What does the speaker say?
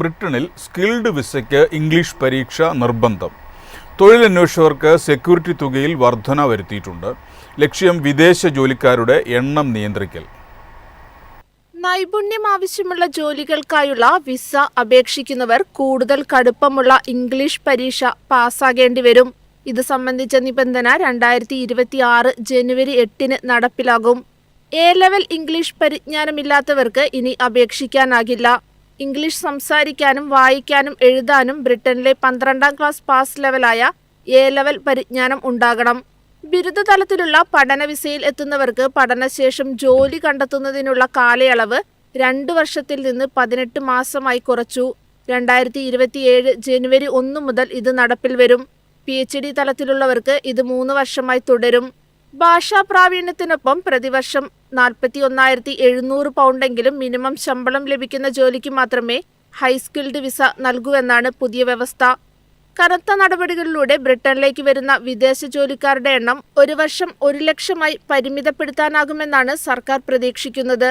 ബ്രിട്ടനിൽ സ്കിൽഡ് വിസയ്ക്ക് ഇംഗ്ലീഷ് പരീക്ഷ നിർബന്ധം. തൊഴിലന്വേഷകർക്ക് സെക്യൂരിറ്റി തുകയിൽ വർധന വരുത്തിയിട്ടുണ്ട്. ലക്ഷ്യം വിദേശ ജോലിക്കാരുടെ എണ്ണം നിയന്ത്രിക്കൽ. നൈപുണ്യം ആവശ്യമുള്ള ജോലികൾക്കായുള്ള വിസ അപേക്ഷിക്കുന്നവർ കൂടുതൽ കടുപ്പമുള്ള ഇംഗ്ലീഷ് പരീക്ഷ പാസ്സാകേണ്ടി വരും. ഇത് സംബന്ധിച്ച നിബന്ധന രണ്ടായിരത്തി ഇരുപത്തി ആറ് ജനുവരി എട്ടിന് നടപ്പിലാകും. എ ലെവൽ ഇംഗ്ലീഷ് പരിജ്ഞാനമില്ലാത്തവർക്ക് ഇനി അപേക്ഷിക്കാനാകില്ല. ഇംഗ്ലീഷ് സംസാരിക്കാനും വായിക്കാനും എഴുതാനും ബ്രിട്ടനിലെ പന്ത്രണ്ടാം ക്ലാസ് പാസ് ലെവലായ എ ലെവൽ പരിജ്ഞാനം ഉണ്ടാകണം. ബിരുദതലത്തിലുള്ള പഠന വിസയിൽ എത്തുന്നവർക്ക് പഠനശേഷം ജോലി കണ്ടെത്തുന്നതിനുള്ള കാലയളവ് രണ്ടു വർഷത്തിൽ നിന്ന് പതിനെട്ട് മാസമായി കുറച്ചു. രണ്ടായിരത്തി ഇരുപത്തിയേഴ് ജനുവരി ഒന്ന് മുതൽ ഇത് നടപ്പിൽ വരും. പി എച്ച് ഡി തലത്തിലുള്ളവർക്ക് ഇത് മൂന്ന് വർഷമായി തുടരും. ഭാഷാ പ്രാവീണ്യത്തിനൊപ്പം പ്രതിവർഷം നാൽപ്പത്തി ഒന്നായിരത്തി എഴുന്നൂറ് പൗണ്ടെങ്കിലും മിനിമം ശമ്പളം ലഭിക്കുന്ന ജോലിക്ക് മാത്രമേ ഹൈസ്കിൽഡ് വിസ നൽകൂ എന്നാണ് പുതിയ വ്യവസ്ഥ. കനത്ത നടപടികളിലൂടെ ബ്രിട്ടനിലേക്ക് വരുന്ന വിദേശ ജോലിക്കാരുടെ എണ്ണം ഒരു വർഷം ഒരു ലക്ഷമായി പരിമിതപ്പെടുത്താനാകുമെന്നാണ് സർക്കാർ പ്രതീക്ഷിക്കുന്നത്.